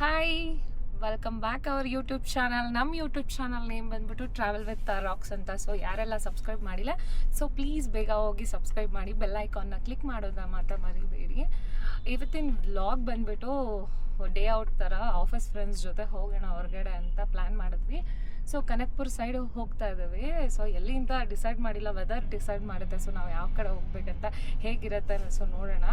Hi welcome back our YouTube channel ನಮ್ಮ YouTube channel name ಬಂದ್ಬಿಟ್ಟು travel with rocks ಅಂತ. So ಯಾರೆಲ್ಲ subscribe ಮಾಡಿಲ್ಲ ಸೊ ಪ್ಲೀಸ್ ಬೇಗ ಹೋಗಿ ಸಬ್ಸ್ಕ್ರೈಬ್ ಮಾಡಿ ಬೆಲ್ ಐಕಾನ್ನ ಕ್ಲಿಕ್ ಮಾಡೋದನ್ನ ಮಾತ್ರ ಮರಿಬೇಡಿ. ಇವತ್ತಿನ ವ್ಲಾಗ್ ಬಂದ್ಬಿಟ್ಟು ಡೇ ಔಟ್ ಥರ ಆಫೀಸ್ ಫ್ರೆಂಡ್ಸ್ ಜೊತೆ ಹೋಗೋಣ ಹೊರಗಡೆ ಅಂತ ಪ್ಲ್ಯಾನ್ ಮಾಡಿದ್ವಿ. ಸೊ ಕನಕ್ಪುರ್ ಸೈಡ್ ಹೋಗ್ತಾ ಇದ್ದೀವಿ ಸೊ ಎಲ್ಲಿಂದ ಡಿಸೈಡ್ ಮಾಡಿಲ್ಲ ವೆದರ್ ಡಿಸೈಡ್ ಮಾಡುತ್ತೆ. ಸೊ ನಾವು ಯಾವ ಕಡೆ ಹೋಗ್ಬೇಕಂತ ಹೇಗಿರುತ್ತೆ ಸೊ ನೋಡೋಣ.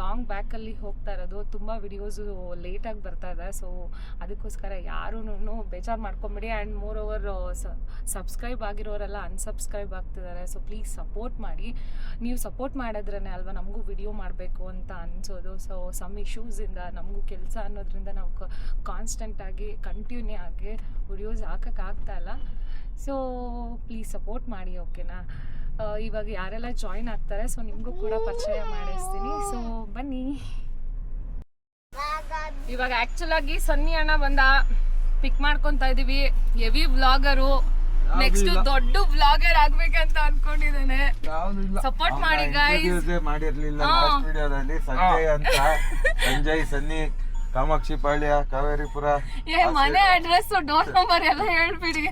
ಲಾಂಗ್ ಬ್ಯಾಕಲ್ಲಿ ಹೋಗ್ತಾ ಇರೋದು. ತುಂಬ ವಿಡಿಯೋಸು ಲೇಟಾಗಿ ಬರ್ತಾ ಇದೆ. ಸೊ ಅದಕ್ಕೋಸ್ಕರ ಯಾರೂ ಬೇಜಾರು ಮಾಡ್ಕೊಂಬಿಡಿ. ಆ್ಯಂಡ್ ಮೋರ್ ಓವರ್ ಸಬ್ಸ್ಕ್ರೈಬ್ ಆಗಿರೋರೆಲ್ಲ ಅನ್ಸಬ್ಸ್ಕ್ರೈಬ್ ಆಗ್ತಿದ್ದಾರೆ. ಸೊ ಪ್ಲೀಸ್ ಸಪೋರ್ಟ್ ಮಾಡಿ. ನೀವು ಸಪೋರ್ಟ್ ಮಾಡಿದ್ರೇ ಅಲ್ವಾ ನಮಗೂ ವಿಡಿಯೋ ಮಾಡಬೇಕು ಅಂತ ಅನ್ಸೋದು. ಸೊ ಸಮ್ ಇಶ್ಯೂಸಿಂದ ನಮಗೂ ಕೆಲಸ ಅನ್ನೋದ್ರಿಂದ ನಾವು ಕಾನ್ಸ್ಟೆಂಟಾಗಿ ಕಂಟಿನ್ಯೂ ಆಗಿ ವಿಡಿಯೋಸ್ ಹಾಕೋಕ್ಕಾಗ್ತಾ ಇಲ್ಲ. ಸೊ ಪ್ಲೀಸ್ ಸಪೋರ್ಟ್ ಮಾಡಿ ಓಕೆನಾ ಇವಾಗ ಯಾರೆಲ್ಲ ಜಾಯಿನ್ ಆಗ್ತಾರೆ ಸೊ ನಿಮಗೂ ಕೂಡ ಪರಿಚಯ ಮಾಡಿಸ್ತೀನಿ. ಸೊ ಬನ್ನಿ. ಇವಾಗ ಆ್ಯಕ್ಚುಲಾಗಿ ಸನ್ನಿ ಅಣ್ಣ ಬಂದ. ಪಿಕ್ ಮಾಡ್ಕೊಂತ ಇದ್ದೀವಿ ಹೆವಿ ವ್ಲಾಗರು ನೆಕ್ಸ್ಟ್ ದೊಡ್ಡ ವ್ಲಾಗರ್ ಆಗ್ಬೇಕಂತ ಅನ್ಕೊಂಡಿದ್ದೇನೆ. ಸಪೋರ್ಟ್ ಮಾಡಿ, ಗಾಯ್ಸ್ ಮಾಡಿರ್ಲಿಲ್ಲ ಹಾ. ಲಾಸ್ಟ್ ವಿಡಿಯೋದಲ್ಲಿ ಸಂಜಯ್ ಅಂತ. ಸಂಜಯ್ ಸನ್ನಿ. ಕಾಮಾಕ್ಷಿ ಪಾಳ್ಯ ಕಾವೇರಿಪುರ. ಏ ಮನೆ ಅಡ್ರೆಸ್ ಡೋರ್ ನಂಬರ್ ಎಲ್ಲ ಹೇಳ್ಬಿಡಿ.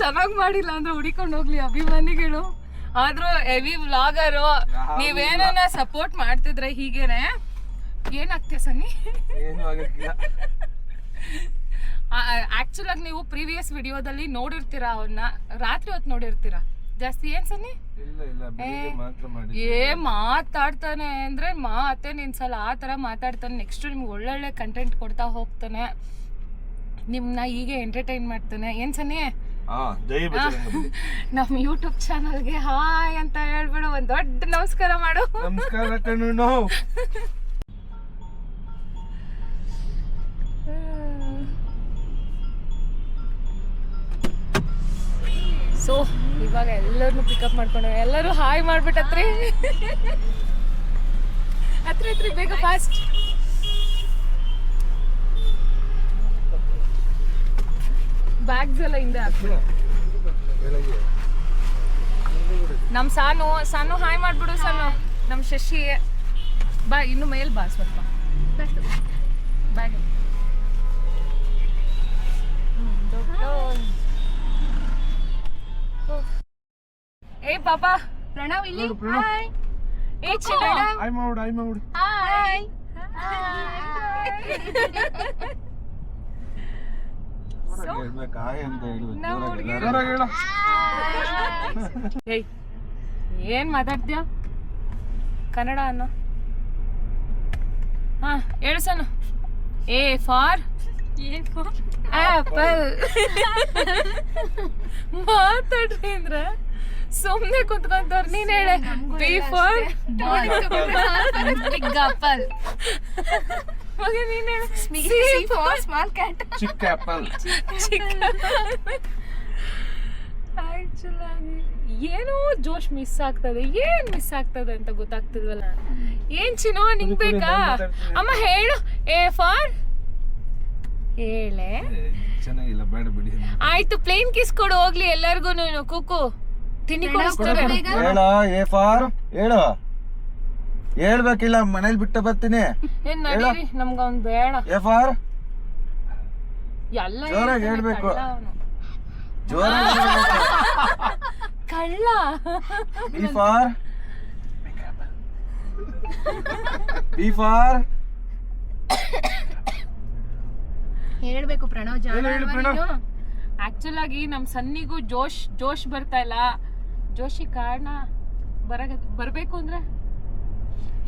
ಚೆನ್ನಾಗಿ ಮಾಡಿಲ್ಲ ಅಂದ್ರೆ ಹುಡಿಕೊಂಡು ಹೋಗ್ಲಿ ಅಭಿಮಾನಿಗಳು. ಆದ್ರೂ ಹೆವಿ ವ್ಲಾಗರು ನೀವೇನ ಸಪೋರ್ಟ್ ಮಾಡ್ತಿದ್ರೆ ಹೀಗೇನೆ? ಏನಾಗ್ತೀಯ ಸನ್ನಿ? ಆಕ್ಚುಲಾಗಿ ಆಗಕ್ಕಿಲ್ಲ ಆಕ್ಚುಲ್ ಆಗಿ ನೀವು ಪ್ರೀವಿಯಸ್ ವಿಡಿಯೋದಲ್ಲಿ ನೋಡಿರ್ತೀರಾ ಅವನ್ನ ರಾತ್ರಿ ಹೊತ್ತು ನೋಡಿರ್ತೀರಾ? ಜಾಸ್ತಿ ಏನ್ ಸನ್ನಿ? ಏ ಮಾತಾಡ್ತಾನೆ ಅಂದ್ರೆ ಮಾತೆ ನಿನ್ಸಲ ಆ ತರ ಮಾತಾಡ್ತಾನೆ. ನೆಕ್ಸ್ಟ್ ನಿಮ್ಗೆ ಒಳ್ಳೊಳ್ಳೆ ಕಂಟೆಂಟ್ ಕೊಡ್ತಾ ಹೋಗ್ತಾನೆ. ನಿಮ್ನ ಹೀಗೆ ಎಂಟರ್ಟೈನ್ ಮಾಡ್ತಾನೆ. ಏನ್ ಸನ್ನಿ? ನಮ್ ಯೂಟ್ಯೂಬ್ ಚಾನಲ್ಗೆ ಹಾಯ್ ಅಂತ ಹೇಳ್ಬಿಡು. ಒಂದ್ ದೊಡ್ಡ ನಮಸ್ಕಾರ ಮಾಡು. ನಮಸ್ಕಾರ ಸೊ ಇವಾಗ ಎಲ್ಲರನ್ನು ಪಿಕಪ್ ಮಾಡ್ಕೊಂಡು ಎಲ್ಲರೂ ಹಾಯ್ ಮಾಡ್ಬಿಟ್ಟತ್ರಿ. ಹತ್ರ ಹತ್ರ ಬೇಗ ಫಾಸ್ಟ್ ಬ್ಯಾಗ್ಸ್ ಎಲ್ಲ ಹಿಂದೆ ಹಾಕ್ಬಿಡು. ನಮ್ಮ ಸಾನು ಸಾನು ಹಾಯ್ ಮಾಡ್ಬಿಡು ಸಾನು. ನಮ್ಮ ಶಶಿ. ಬಾ ಇನ್ನು ಮೇಲ್ ಬಾ ಸ್ವಲ್ಪ. ಬ್ಯಾಗ್ ಏ ಪಾಪ ಪ್ರಣವ್ ಇಲ್ಲಿ? ನೋಡು, ಪ್ರಣವ್. ಹಾಯ್ ಏ ಚಿ ಐ ಮಾಡು ಐ ಮಾಡು. ಹಾಯ್ ಆಮ್ ಔಟ್ ಹಾಯ್ ಹೇಳ್ಬೇಕು ನಮ್ಮ ಹುಡ್ಗಿರು. ಜೋರಾಗಿ ಹೇಳು. ಏಯ್ ಏನ್ ಮಾತಾಡ್ತೀಯ? ಕನ್ನಡ ಅನ್ನೋ? ಹಾ ಹೇಳು ಸನು ಎ ಫಾರ್? ಆಪಲ್ ಮಾತಾಡ್ರಿ ಅಂದ್ರೆ. ಸುಮ್ನೆ ಕುತ್ಕೊಂತವ್ರ ನೀನ್ ಹೇಳೆ. ಬಿಫೋರ್ ಬಿಗ್ ಆಪಲ್ ಮಗ ನೀನ್ ಹೇಳು. ಸಿ ಫಾರ್ ಸ್ಮಾಲ್ ಕ್ಯಾಟ್ ಚಿಕ್ಕ ಆಪಲ್ ಆಕ್ಚುಲಾಗಿ ಏನೋ ಜೋಶ್ ಮಿಸ್ ಆಗ್ತದೆ. ಏನ್ ಮಿಸ್ ಆಗ್ತದೆ ಅಂತ ಗೊತ್ತಾಗ್ತಿಲ್ವಲ್ಲ? ಏನ್ ಚಿನೋ ನಿಂಗ್ ಬೇಕಾ? ಅಮ್ಮ ಹೇಳು. ಎ ಫಾರ್ ಹೇಳೆ. ಚೆನ್ನಾಗಿಲ್ಲ ಬೇಡ ಬಿಡಿ ಆಯ್ತು ಪ್ಲೇನ್ ಕಿಸ್ ಕೊಡು ಹೋಗ್ಲಿ ಎಲ್ಲರಿಗೂ ಕುಕು. ತಿಂಡಿ ಹೇಳ ಎ ಫಾರ್? ಹೇಳು. ಹೇಳ್ಬೇಕಿಲ್ಲ ಮನೇಲಿ ಬಿಟ್ಟು ಬರ್ತೀನಿ. ಏನ್ ನಡೀರಿ? ನಮ್ಗ ಅವ್ನ್ ಬೇಡ. A for? ಎಲ್ಲ ಜೋರಾಗಿ ಹೇಳ್ಬೇಕು. ಕಳ್ಳ ಅವ್ನು. ಜೋರಾಗಿ ಕಳ್ಳ. B for? B for? ಹೇಳ್ಬೇಕು ಪ್ರಣವ್ ಜಾಣ? ಆಕ್ಚುಲ್ ಆಗಿ ನಮ್ ಸನ್ನಿಗೂ ಜೋಶ್ ಜೋಶ್ ಬರ್ತಾ ಇಲ್ಲ. ಜೋಶಿ ಕಾರಣ ಬರಗ ಬರಬೇಕು ಅಂದ್ರೆ?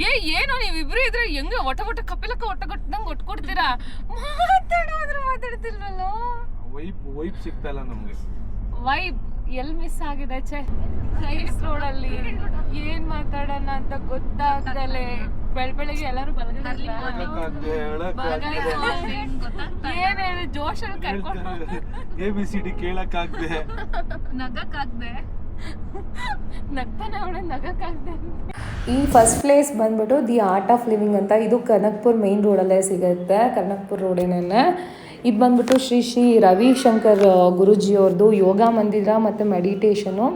ಏ ಏನೋ ನೀವಿಬ್ರು ಇದ್ರೆ ಹೆಂಗೆ ಒಟ ಒಟ ಕಪಿಲಕ್ಕ ಒಟ್ಟ ಕೊಟ್ಟಂಗ್ ಒಟ್ಟು ಕೊಡ್ತೀರಾ ಮಾತಾಡೋದ್ರ ಮಾತಾಡ್ತಿಲ್ವಲ್ಲೋ? ವೈಬ್ ವೈಬ್ ಸಿಗ್ತಲ್ಲ ನಮ್ಗೆ. ವೈಬ್ ಎಲ್ ಮಿಸ್ ಆಗಿದೆ ಛೆ? ರೋಡ್ ರೋಡಲ್ಲಿ ಏನ್ ಮಾತಾಡೋಣ ಅಂತ ಗೊತ್ತಾಗ್ದಲೆ. ಬೆಳ್ ಬೆಳಿಗ್ಗೆ ಎಲ್ಲರೂ ಬಲಗಡೆ. ಏನ್ ಹೇಳಿ ಜೋಶಲ್ಲಿ ಕರ್ಕೊಂಡು ಎ ಬಿ ಸಿ ಡಿ ಕೇಳಕ್ಕಾಗ್ದೆ ನಗಕ್ಕಾಗ್ದೆ. ಈ ಫಸ್ಟ್ ಪ್ಲೇಸ್ ಬಂದ್ಬಿಟ್ಟು ದಿ ಆರ್ಟ್ ಆಫ್ ಲಿವಿಂಗ್ ಅಂತ ಇದು ಕನಕ್ಪುರ್ ಮೇನ್ ರೋಡಲ್ಲೇ ಸಿಗುತ್ತೆ, ಕನಕ್ಪುರ್ ರೋಡೇನೇ ಇದು ಬಂದ್ಬಿಟ್ಟು ಶ್ರೀ ಶ್ರೀ ರವಿಶಂಕರ್ ಗುರುಜಿಯವ್ರದ್ದು ಯೋಗ ಮಂದಿರ ಮತ್ತು ಮೆಡಿಟೇಷನು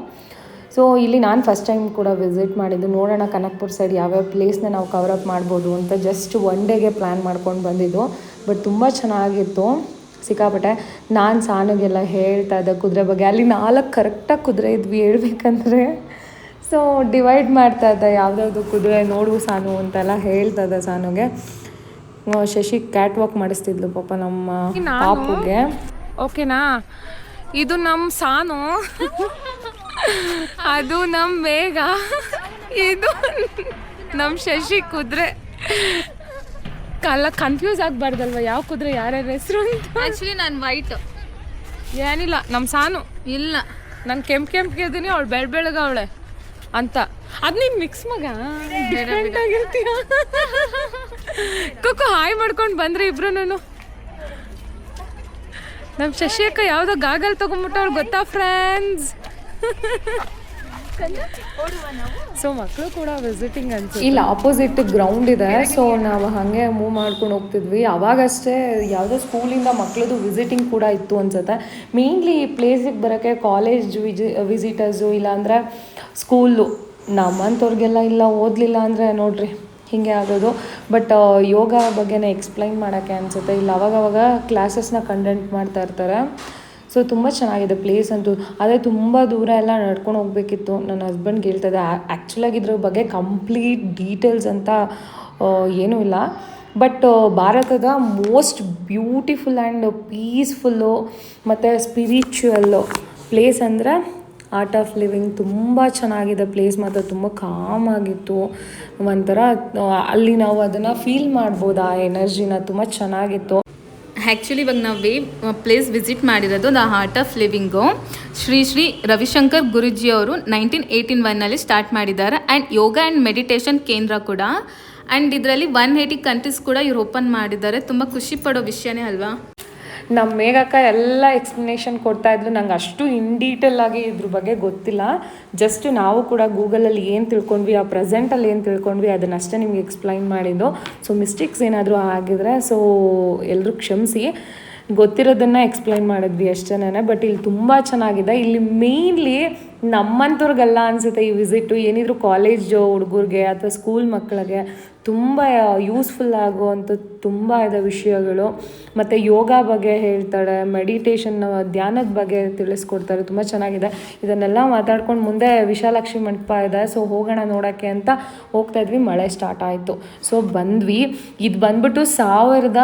ಸೊ ಇಲ್ಲಿ ನಾನು ಫಸ್ಟ್ ಟೈಮ್ ಕೂಡ ವಿಸಿಟ್ ಮಾಡಿದ್ದು. ನೋಡೋಣ ಕನಕ್ಪುರ್ ಸೈಡ್ ಯಾವ್ಯಾವ ಪ್ಲೇಸ್ನ ನಾವು ಕವರ್ ಅಪ್ ಮಾಡ್ಬೋದು ಅಂತ ಜಸ್ಟ್ ಒನ್ ಡೇಗೆ ಪ್ಲ್ಯಾನ್ ಮಾಡ್ಕೊಂಡು ಬಂದಿದ್ದು. ಬಟ್ ತುಂಬ ಚೆನ್ನಾಗಿತ್ತು. ಸಿಕ್ಕಾಪಟ್ಟೆ ನಾನು ಸಾನುಗೆಲ್ಲ ಹೇಳ್ತಾ ಇದ್ದೆ ಕುದುರೆ ಬಗ್ಗೆ. ಅಲ್ಲಿ ನಾಲ್ಕು ಕರೆಕ್ಟಾಗಿ ಕುದುರೆ ಇದ್ವಿ ಹೇಳ್ಬೇಕಂದ್ರೆ. ಸೊ ಡಿವೈಡ್ ಮಾಡ್ತಾ ಇದ್ದೆ ಯಾವುದ್ಯಾವುದು ಕುದುರೆ ನೋಡು ಸಾನು ಅಂತೆಲ್ಲ ಹೇಳ್ತಾ ಇದ್ದೆ ಸಾನುಗೆ. ಶಶಿ ಕ್ಯಾಟ್ ವಾಕ್ ಮಾಡಿಸ್ತಿದ್ಲು ಪಾಪ ನಮ್ಮ ಪಾಪುಗೆ. ಓಕೆನಾ? ಇದು ನಮ್ಮ ಸಾನು. ಅದು ನಮ್ಮ ಬೇಗ ಇದು ನಮ್ಮ ಶಶಿ ಕುದುರೆ. ಕಲ್ಲ ಕನ್ಫ್ಯೂಸ್ ಆಗಬಾರ್ದಲ್ವ? ಯಾವ ಕುದುರೆ ಯಾರ್ಯಾರ ಹೆಸರು ಅಂತ? ಆಕ್ಚುಲಿ ನಾನು ವೈಟ್ ಏನಿಲ್ಲ ನಮ್ಮ ಸಾನು. ಇಲ್ಲ. ನಾನು ಕೆಂಪು ಕೆಂಪಿಗೆ ಇದ್ದೀನಿ ಅವಳು ಬೆಳ್ ಬೆಳಗ ಅವಳೆ ಅಂತ. ಅದು ನೀನು ಮಿಕ್ಸ್ ಮಗ? ಡಿಫ್ರೆಂಟ್ ಆಗಿರ್ತೀಯ? ಕುಕ್ಕು ಹಾಯ್ ಮಾಡ್ಕೊಂಡು ಬಂದ್ರಿ ಇಬ್ರು ನಮ್ಮ ಶಶಿ ಅಕ್ಕ ಯಾವುದೋ ಗಾಗಲ್ ತೊಗೊಂಬಿಟ್ಟವ್ಳು ಗೊತ್ತಾ ಫ್ರೆಂಡ್ಸ್ ಸೊ ಮಕ್ಕಳು ಕೂಡ ವಿಸಿಟಿಂಗ್ ಅನ್ಸುತ್ತೆ. ಇಲ್ಲಿ ಆಪೋಸಿಟ್ ಗ್ರೌಂಡ್ ಇದೆ. ಸೊ ನಾವು ಹಾಗೆ ಮೂವ್ ಮಾಡ್ಕೊಂಡು ಹೋಗ್ತಿದ್ವಿ. ಅವಾಗಷ್ಟೇ ಯಾವುದೋ ಸ್ಕೂಲಿಂದ ಮಕ್ಳದ್ದು ವಿಸಿಟಿಂಗ್ ಕೂಡ ಇತ್ತು ಅನ್ಸುತ್ತೆ. ಮೇನ್ಲಿ ಈ ಪ್ಲೇಸಿಗೆ ಬರೋಕ್ಕೆ ಕಾಲೇಜ್ ವಿಜಿ ವಿಸಿಟರ್ಸು ಇಲ್ಲಾಂದರೆ ಸ್ಕೂಲು ನಮ್ಮಂಥವ್ರಿಗೆಲ್ಲ ಇಲ್ಲ ಓದಲಿಲ್ಲ ಅಂದರೆ ನೋಡ್ರಿ ಹೀಗೆ ಆಗೋದು. ಬಟ್ ಯೋಗ ಬಗ್ಗೆನೇ ಎಕ್ಸ್ಪ್ಲೈನ್ ಮಾಡೋಕ್ಕೆ ಅನಿಸುತ್ತೆ. ಇಲ್ಲಿ ಅವಾಗವಾಗ ಕ್ಲಾಸಸ್ನ ಕಂಡಕ್ಟ್ ಮಾಡ್ತಾ ಇರ್ತಾರೆ. ಸೊ ತುಂಬ ಚೆನ್ನಾಗಿದೆ ಪ್ಲೇಸ್ ಅಂತೂ. ಆದರೆ ತುಂಬ ದೂರ ಎಲ್ಲ ನಡ್ಕೊಂಡು ಹೋಗ್ಬೇಕಿತ್ತು. ನನ್ನ ಹಸ್ಬೆಂಡ್ಗೆ ಹೇಳ್ತದೆ ಆ್ಯಕ್ಚುಲಾಗಿ ಇದ್ರ ಬಗ್ಗೆ ಕಂಪ್ಲೀಟ್ ಡೀಟೇಲ್ಸ್ ಅಂತ ಏನೂ ಇಲ್ಲ. ಬಟ್ ಭಾರತದ ಮೋಸ್ಟ್ ಬ್ಯೂಟಿಫುಲ್ ಆ್ಯಂಡ್ ಪೀಸ್ಫುಲ್ಲು ಮತ್ತು ಸ್ಪಿರಿಚುವಲ್ಲು ಪ್ಲೇಸ್ ಅಂದರೆ ಆರ್ಟ್ ಆಫ್ ಲಿವಿಂಗ್ ತುಂಬ ಚೆನ್ನಾಗಿದೆ ಪ್ಲೇಸ್ ಮಾತ್ರ. ತುಂಬ ಕಾಮ್ ಆಗಿತ್ತು. ಒಂಥರ ಅಲ್ಲಿ ನಾವು ಅದನ್ನು ಫೀಲ್ ಮಾಡ್ಬೋದು, ಆ ಎನರ್ಜಿನ ತುಂಬ ಚೆನ್ನಾಗಿತ್ತು. ಆ್ಯಕ್ಚುಲಿ ಇವಾಗ ನಾವು ಪ್ಲೇಸ್ ವಿಸಿಟ್ ಮಾಡಿರೋದು the heart of living Shri Shri Ravishankar Guruji ಅವರು ನೈನ್ಟೀನ್ ಏಯ್ಟೀನ್ ಒನ್ನಲ್ಲಿ ಸ್ಟಾರ್ಟ್ ಮಾಡಿದ್ದಾರೆ. ಆ್ಯಂಡ್ ಯೋಗ ಆ್ಯಂಡ್ ಮೆಡಿಟೇಷನ್ ಕೇಂದ್ರ ಕೂಡ. ಆ್ಯಂಡ್ ಇದರಲ್ಲಿ ಒನ್ ಏಯ್ಟಿ ಕಂಟ್ರೀಸ್ ಕೂಡ ಇವ್ರು ಓಪನ್ ಮಾಡಿದ್ದಾರೆ. ತುಂಬ ಖುಷಿ ಪಡೋ ವಿಷಯನೇ ಅಲ್ವಾ? ನಮ್ಮ ಮೇಘಕ್ಕ ಎಲ್ಲ ಎಕ್ಸ್ಪ್ಲನೇಷನ್ ಕೊಡ್ತಾ ಇದ್ರು. ನಂಗೆ ಅಷ್ಟು ಇನ್ ಡೀಟೇಲ್ ಆಗಿ ಇದ್ರ ಬಗ್ಗೆ ಗೊತ್ತಿಲ್ಲ. ಜಸ್ಟ್ ನಾವು ಕೂಡ ಗೂಗಲಲ್ಲಿ ಏನು ತಿಳ್ಕೊಂಡ್ವಿ, ಆ ಪ್ರೆಸೆಂಟಲ್ಲಿ ಏನು ತಿಳ್ಕೊಂಡ್ವಿ ಅದನ್ನಷ್ಟೇ ನಿಮ್ಗೆ ಎಕ್ಸ್ಪ್ಲೈನ್ ಮಾಡಿದ್ದು. ಸೊ ಮಿಸ್ಟೇಕ್ಸ್ ಏನಾದರೂ ಆಗಿದ್ರೆ ಸೊ ಎಲ್ಲರೂ ಕ್ಷಮಿಸಿ. ಗೊತ್ತಿರೋದನ್ನು ಎಕ್ಸ್ಪ್ಲೈನ್ ಮಾಡಿದ್ವಿ ಅಷ್ಟೇನೆ ಬಟ್ ಇಲ್ಲಿ ತುಂಬ ಚೆನ್ನಾಗಿದೆ. ಇಲ್ಲಿ ಮೇಯ್ನ್ಲಿ ನಮ್ಮಂಥವ್ರಿಗೆಲ್ಲ ಅನಿಸುತ್ತೆ ಈ ವಿಸಿಟು ಏನಿದ್ರು ಕಾಲೇಜ್ ಹುಡುಗರಿಗೆ ಅಥವಾ ಸ್ಕೂಲ್ ಮಕ್ಕಳಿಗೆ ತುಂಬ ಯೂಸ್ಫುಲ್ ಆಗುವಂಥ ತುಂಬ ಇದೆ ವಿಷಯಗಳು. ಮತ್ತು ಯೋಗ ಬಗ್ಗೆ ಹೇಳ್ತಾಳೆ ಮೆಡಿಟೇಷನ್ ಧ್ಯಾನದ ಬಗ್ಗೆ ತಿಳಿಸ್ಕೊಡ್ತಾರೆ, ತುಂಬ ಚೆನ್ನಾಗಿದೆ. ಇದನ್ನೆಲ್ಲ ಮಾತಾಡ್ಕೊಂಡು ಮುಂದೆ ವಿಶಾಲಾಕ್ಷಿ ಮಂಟಪ ಇದೆ ಸೊ ಹೋಗೋಣ ನೋಡೋಕ್ಕೆ ಅಂತ ಹೋಗ್ತಾ ಇದ್ವಿ, ಮಳೆ ಸ್ಟಾರ್ಟ್ ಆಯಿತು. ಸೊ ಬಂದ್ವಿ. ಇದು ಬಂದ್ಬಿಟ್ಟು ಸಾವಿರದ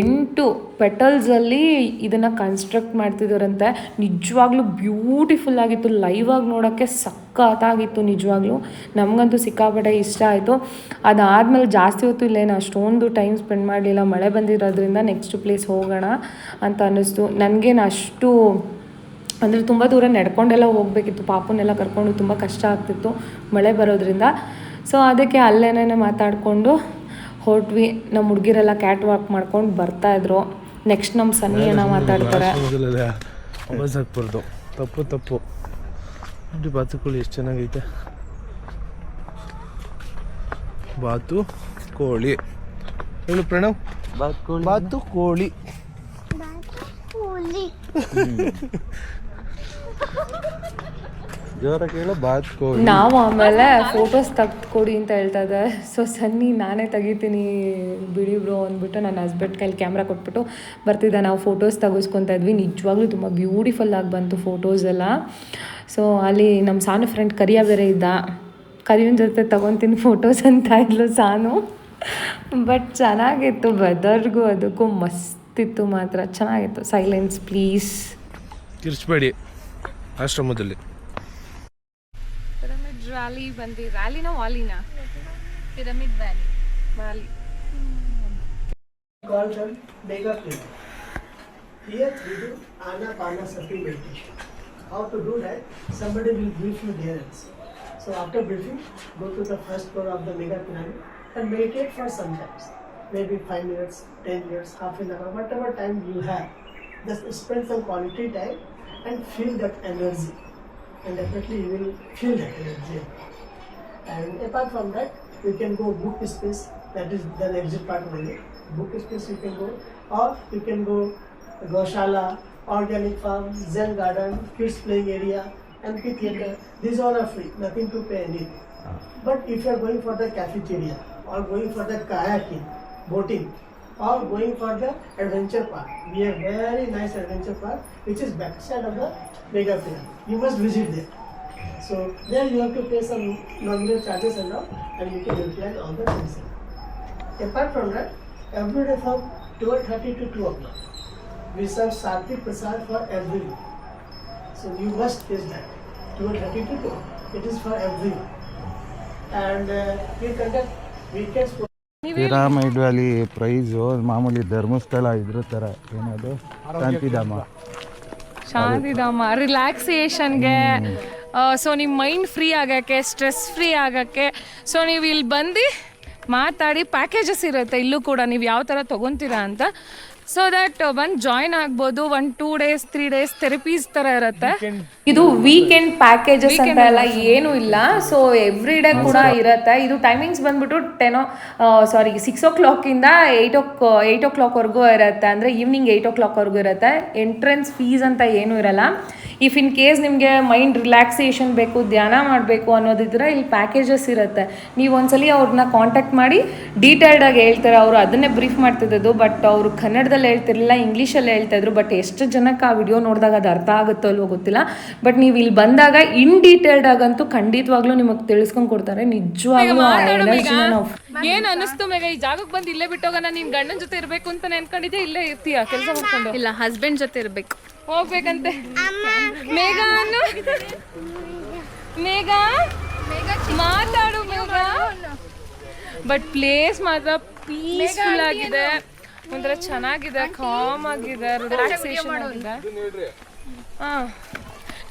ಎಂಟು ಪೆಟಲ್ಸಲ್ಲಿ ಇದನ್ನು ಕನ್ಸ್ಟ್ರಕ್ಟ್ ಮಾಡ್ತಿದ್ದಾರಂತೆ ನಿಜವಾಗ್ಲೂ ಬ್ಯೂಟಿಫುಲ್ ಆಗಿತ್ತು ಲೈವ್ ಆಗಿ ನೋಡೋಕ್ಕೆ ಸಖತ್ತಾಗಿತ್ತು ನಿಜವಾಗ್ಲೂ. ನಮಗಂತೂ ಸಿಕ್ಕಾಪಟ್ಟೆ ಇಷ್ಟ ಆಯಿತು. ಅದಾದಮೇಲೆ ಜಾಸ್ತಿ ಹೊತ್ತು ಇಲ್ಲೇನು ಅಷ್ಟೊಂದು ಟೈಮ್ ಸ್ಪೆಂಡ್ ಮಾಡಲಿಲ್ಲ. ಮಳೆ ಬಂದಿರೋದ್ರಿಂದ ನೆಕ್ಸ್ಟ್ ಪ್ಲೇಸ್ ಹೋಗೋಣ ಅಂತ ಅನ್ನಿಸ್ತು. ನನಗೇನು ಅಷ್ಟು ಅಂದರೆ ತುಂಬ ದೂರ ನಡ್ಕೊಂಡೆಲ್ಲ ಹೋಗಬೇಕಿತ್ತು. ಪಾಪುನೆಲ್ಲ ಕರ್ಕೊಂಡು ತುಂಬ ಕಷ್ಟ ಆಗ್ತಿತ್ತು ಮಳೆ ಬರೋದ್ರಿಂದ. ಸೊ ಅದಕ್ಕೆ ಅಲ್ಲೇನೇ ಮಾತಾಡಿಕೊಂಡು ಹೊರಟ್ವಿ. ನಮ್ಮ ಹುಡುಗಿರೆಲ್ಲ ಕ್ಯಾಟ್ ವಾಕ್ ಮಾಡ್ಕೊಂಡು ಬರ್ತಾಯಿದ್ರು ನೆಕ್ಸ್ಟ್ ನಮ್ಮ ಸನ್ನಿ ಸನ್ನಿಯನ್ನ ಮಾತಾಡ್ತಾರೆ. ತಪ್ಪು ತಪ್ಪು. ನೋಡಿ ಬಾತುಕೋಳಿ ಎಷ್ಟು ಚೆನ್ನಾಗೈತೆ. ಬಾತು ಕೋಳಿ. ಹೇಳು ಪ್ರಣವ್. ಬಾತು ಕೋಳಿ ಜೋರಾಗಿ ಹೇಳು ಬಾತ್ ಕೋಳಿ ನಾವು ಆಮೇಲೆ ಫೋಟೋಸ್ ತೆಗ್ದುಕೊಡಿ ಅಂತ ಹೇಳ್ತಾ ಇದ್ದೆ. ಸೊ ಸನ್ನಿ ನಾನೇ ತೆಗಿತೀನಿ ಬಿಡಿ ಬ್ರೋ ಅಂದ್ಬಿಟ್ಟು ನನ್ನ ಹಸ್ಬೆಂಡ್ ಕೈಲಿ ಕ್ಯಾಮ್ರಾ ಕೊಟ್ಬಿಟ್ಟು ಬರ್ತಿದ್ದೆ. ನಾವು ಫೋಟೋಸ್ ತೆಗೆಸ್ಕೊತಾ ಇದ್ವಿ. ನಿಜವಾಗ್ಲೂ ತುಂಬ ಬ್ಯೂಟಿಫುಲ್ ಆಗಿ ಬಂತು ಫೋಟೋಸ್ ಎಲ್ಲ. ಸೊ ಅಲ್ಲಿ ನಮ್ಮ ಸಾನು ಫ್ರೆಂಡ್ ಕರಿಯ ಬೇರೆ ಇದ್ದ. ಕರಿಯನ್ ಜೊತೆ ತಗೊತೀನಿ ಫೋಟೋಸ್ ಅಂತ ಇದ್ಲು ಸಾನು. ಬಟ್ ಚೆನ್ನಾಗಿತ್ತು ವೆದರ್ಗೂ ಅದಕ್ಕೂ ಮಸ್ತಿತ್ತು ಮಾತ್ರ. ಚೆನ್ನಾಗಿತ್ತು. ಸೈಲೆನ್ಸ್ ಪ್ಲೀಸ್ ಕಿರ್ಚ್ಬೇಡಿ. ಆಶ್ರಮದಲ್ಲಿ. ಪಿರಮಿಡ್ ರ್ಯಾಲಿ ಬಂದು ರ್ಯಾಲಿನ ವಾಲಿನ pyramid valley valley called as mega clinic. Here we do Anapanasati meditation. How to do that? Somebody will brief you there also. So after briefing, go to the first floor of the mega pyramid and meditate for some times. Maybe 5 minutes, 10 minutes, half an hour, whatever time you have. Just spend some quality time and feel that energy. And definitely you will feel that energy. And apart from that, you can go book space, that is the exit part only. Book space you can go, or you can go Goshala, organic farm, Zen garden, kids playing area, amphitheater. These all are free, nothing to pay anything. Ah. But if you are going for the cafeteria or going for the kayaking, boating, or going for the adventure park. We have very nice adventure park which is backside of the mega fair. You must visit there. So there you have to pay some nominal charges and all and you can utilize all the things. Apart from that, every day from 12.30 to 2 o'clock, we serve Sattvic Prasad for everyone. So you must taste that. 12.30 to 2. It is for everyone. And uh, we conduct weekends pyramid valley price ಮಾಮೂಲಿ ಧರ್ಮಸ್ಥಳ ಇದ್ರ ಥರ ಏನದು? ಶಾಂತಿಧಾಮ. ಶಾಂತಿಧಾಮ ರಿಲ್ಯಾಕ್ಸಿಯೇಷನ್ಗೆ so ನಿಮ್ಮ mind free ಆಗೋಕ್ಕೆ stress free ಆಗೋಕ್ಕೆ so ನೀವು ಇಲ್ಲಿ ಬಂದು ಮಾತಾಡಿ ಪ್ಯಾಕೇಜಸ್ ಇರುತ್ತೆ. ಇಲ್ಲೂ ಕೂಡ ನೀವು ಯಾವ ಥರ ತೊಗೊತೀರಾ ಅಂತ. ಸೊ ದಟ್ ಬಂದು ಜಾಯಿನ್ ಆಗ್ಬೋದು one two days three days therapies ತರ ಇರುತ್ತೆ. ಇದು ವೀಕೆಂಡ್ ಪ್ಯಾಕೇಜಸ್ ಅಂತ ಎಲ್ಲ ಏನು ಇಲ್ಲ. ಸೊ ಎವ್ರಿ ಡೇ ಕೂಡ ಇರುತ್ತೆ. ಇದು ಟೈಮಿಂಗ್ಸ್ ಬಂದ್ಬಿಟ್ಟು ಟೆನ್ ಸಾರಿ ಸಿಕ್ಸ್ ಓ ಕ್ಲಾಕಿಂದ ಏಯ್ಟ್ ಓ ಏಯ್ಟ್ ಓ ಕ್ಲಾಕ್ವರೆಗೂ ಇರುತ್ತೆ. ಅಂದ್ರೆ ಈವ್ನಿಂಗ್ ಏಯ್ಟ್ ಓ ಕ್ಲಾಕ್ವರೆಗೂ ಇರುತ್ತೆ. ಎಂಟ್ರೆನ್ಸ್ ಫೀಸ್ ಅಂತ ಏನೂ ಇರಲ್ಲ. ಇಫ್ ಇನ್ ಕೇಸ್ ನಿಮಗೆ ಮೈಂಡ್ ರಿಲ್ಯಾಕ್ಸೇಷನ್ ಬೇಕು ಧ್ಯಾನ ಮಾಡಬೇಕು ಅನ್ನೋದಿದ್ರೆ ಇಲ್ಲಿ ಪ್ಯಾಕೇಜಸ್ ಇರುತ್ತೆ. ನೀವು ಒಂದ್ಸಲಿ ಅವ್ರನ್ನ ಕಾಂಟ್ಯಾಕ್ಟ್ ಮಾಡಿ ಡೀಟೇಲ್ಡಾಗಿ ಹೇಳ್ತಾರೆ. ಅವರು ಅದನ್ನೇ ಬ್ರೀಫ್ ಮಾಡ್ತಿದ್ದದ್ದು ಬಟ್ ಅವರು ಕನ್ನಡದಲ್ಲಿ ಹೇಳ್ತಿರಲಿಲ್ಲ ಇಂಗ್ಲೀಷಲ್ಲಿ ಹೇಳ್ತಾ ಇದ್ರು ಬಟ್ ಎಷ್ಟು ಜನಕ್ಕೆ ಆ ವಿಡಿಯೋ ನೋಡಿದಾಗ ಅದು ಅರ್ಥ ಆಗುತ್ತೋ ಅಲ್ವೋ ಗೊತ್ತಿಲ್ಲ. ಬಟ್ ನೀವು ಇಲ್ಲಿ ಬಂದಾಗ ಇನ್ ಡೀಟೇಲ್ಡ್ ಆಗಂತೂ ಖಂಡಿತವಾಗ್ಲೂ ನಿಮಗೆ ತಿಳಿಸ್ಕೊಂಡು ಕೊಡ್ತಾರೆ. ನಿಜವಾಗ್ಲೂ ಏನ್ ಅನಿಸ್ತು ಮೇಗ ಈ ಜಾಗಕ್ಕೆ ಬಂದು ಇಲ್ಲೇ ಬಿಟ್ಟೋಗೋಣ ನಿನ್ ಗಂಡನ ಜೊತೆ ಇರ್ಬೇಕು ಅಂತ ನೆನ್ಕೊಂಡಿದ್ದೆ ಇಲ್ಲೇ ಇರ್ತೀಯ? ಕೆಲಸ ಮಾಡ್ಕೊಂಡು? ಇಲ್ಲ ಹಸ್ಬೆಂಡ್ ಜೊತೆ ಇರಬೇಕು. ಹೋಗ್ಬೇಕಂತೆ. ಮೇಘ ಅನ್ನು ಮೇಘ? ಮಾತಾಡು ಮೇಘ. ಬಟ್ ಪ್ಲೇಸ್ ಮಾತ್ರ ಪೀಸ್ಫುಲ್ ಆಗಿದೆ. ಒಂಥರ ಚೆನ್ನಾಗಿದೆ ಕಾಮ್ ಆಗಿದೆ ರಿಲ್ಯಾಕ್ಸೇಷನ್ ಆಗಿದೆ. ಹಾ.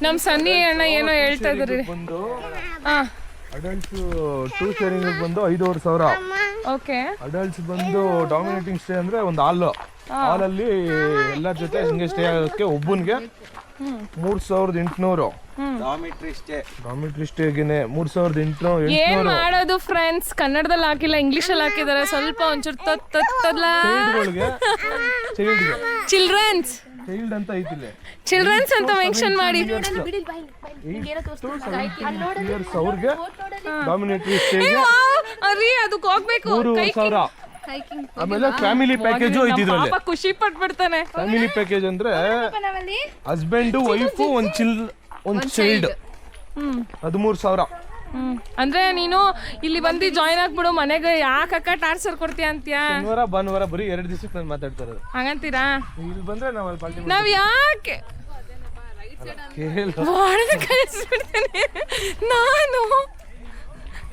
ನಮ್ಮ ಸನ್ನಿ ಅಣ್ಣ ಏನೋ ಹೇಳ್ತಾ ಇದ್ರಿ ಹಾಂ ಹಾ. ಅಡಲ್ಟ್ಸ್ ಟೂ ಶೇರಿಂಗ್ ಬಂದು ಐದೂವರೆ ಸಾವಿರ. ಓಕೆ ಅಡಲ್ಟ್ಸ್ ಬಂದು ಡಾಮಿನೇಟಿಂಗ್ ಸ್ಟೇ ಅಂದ್ರೆ ಒಂದು ಹಾಲ್ ಹಾಲಲ್ಲಿ ಎಲ್ಲರ ಜೊತೆ ಹಿಂಗೆ ಸ್ಟೇ ಆಗೋಕ್ಕೆ ಒಬ್ಬನಿಗೆ ಮೂರ್ ಸಾವಿರದ ಎಂಟುನೂರು. ಡಾಮಿಟ್ರಿ ಸ್ಟೇ ಡಾಮಿಟ್ರಿ ಮೂರ್ ಸಾವಿರದ ಎಂಟುನೂರು ಏನ್ ಎಂಟುನೂರು. ಮಾಡೋದು ಫ್ರೆಂಡ್ಸ್ ಕನ್ನಡದಲ್ಲಿ ಹಾಕಿಲ್ಲ ಇಂಗ್ಲಿಷಲ್ಲಿ ಹಾಕಿದ್ದಾರೆ. ಸ್ವಲ್ಪ ಒಂಚೂರು ತತ್ತಲ್ಲ ಚಿಲ್ಡ್ರನ್ಸ್ ಚೈಲ್ಡ್ ಅಂತ ಐತಿಲ್ಲ. ಚಿಲ್ಡ್ರನ್ಸ್ ಅಂತ ಮೆನ್ಷನ್ ಮಾಡಿ. ಇಯರ್ಸ್ ಅವ್ರಿಗೆ ಡಾಮಿನೇಟರಿ ಅರಿ ಅದಕ್ಕೆ ಹೋಗ್ಬೇಕು. ಮೂರು ಸಾವಿರ. ಆಮೇಲೆ ಫ್ಯಾಮಿಲಿ ಪ್ಯಾಕೇಜು ಐತಿ ಇದ್ರಲ್ಲಿ ಪಾಪ ಖುಷಿ ಪಟ್ಬಿಡ್ತಾನೆ. ಫ್ಯಾಮಿಲಿ ಪ್ಯಾಕೇಜ್ ಅಂದ್ರೆ ಹಸ್ಬೆಂಡ್ ವೈಫು ಒಂದ್ ಚಿಲ್. ಒಂದ್ ಚೈಲ್ಡ್ ಹದಿಮೂರು ಸಾವಿರ. ಅಂದ್ರೆ ನೀನು ಇಲ್ಲಿ ಬಂದು ಜಾಯಿನ್ ಆಗ್ಬಿಡು ಮನೆಗೆ ಯಾಕಕ್ಕ ಟಾರ್ಚರ್ ಕೊಡ್ತೀಯ ಅಂತ್ಯಾ? ಶನಿವಾರ ಭಾನುವಾರ ಬರೀ ಎರಡು ದಿವಸಕ್ಕೆ ನಾನು ಮಾತಾಡ್ತಾ ಇರೋದು. ಹಂಗಂತೀರಾ? ಇಲ್ಲಿ ಬಂದ್ರೆ ನಾವು ಅಲ್ಲಿ ಪಾರ್ಟಿ ನಾವ್ ಯಾಕೆ? ಹೊಡೆದು ಕಳಿಸ್ಬಿಡ್ತೇನೆ. ನಾನು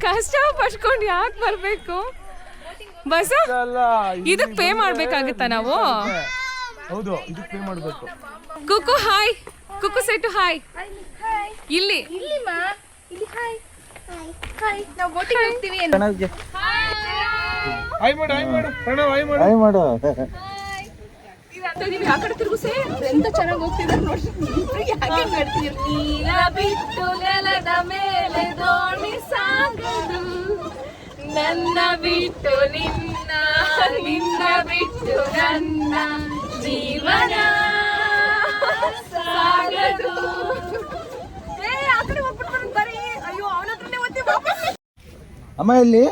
ಕಷ್ಟ ಪಡ್ಕೊಂಡು ಯಾಕೆ ಬರ್ಬೇಕು? ಬಸ್ ಅಲ್ಲ ಇದಕ್ ಪೇ ಮಾಡಬೇಕಾಗುತ್ತಾ ನಾವು? ಹೌದು ಇದಕ್ಕೆ ಪೇ ಮಾಡಬೇಕು. ಕುಕು ಹಾಯ್ ಕುಕು ಸೆಟ್ಟು ಹಾಯ್ ಇಲ್ಲಿ. ಹಾಯ್ ಮಾಡು ಹಾಯ್ ಮಾಡು. ಪ್ರಣವ್ ಹಾಯ್ ಮಾಡು. ಹಾಯ್ ಮಾಡು. ಬಿಟ್ಟು ನೆಲದ ಮೇಲೆ ದೋಣಿ ಸಾಗದು. ನನ್ನ ಬಿಟ್ಟು ನಿನ್ನ ನಿನ್ನ ಬಿಟ್ಟು ನನ್ನ ಜೀವನ ಸಾಗದು. ಅಮ್ಮ ಇಲ್ಲಿ